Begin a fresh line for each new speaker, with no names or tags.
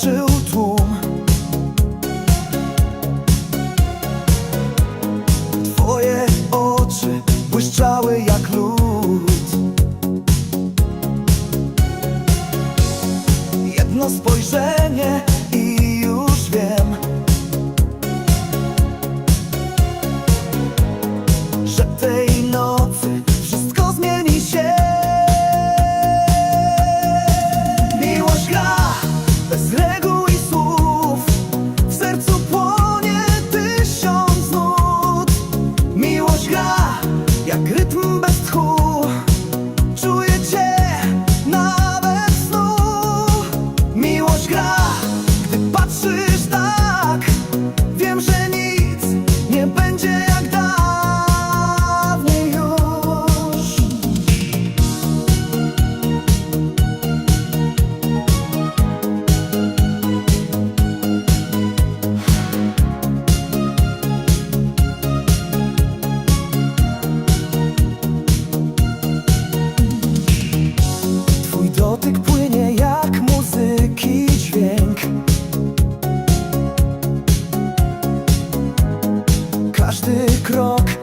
patrzył tłum. Twoje oczy błyszczały jak lód. Jedno spojrzenie Jak rytm Каждый крок.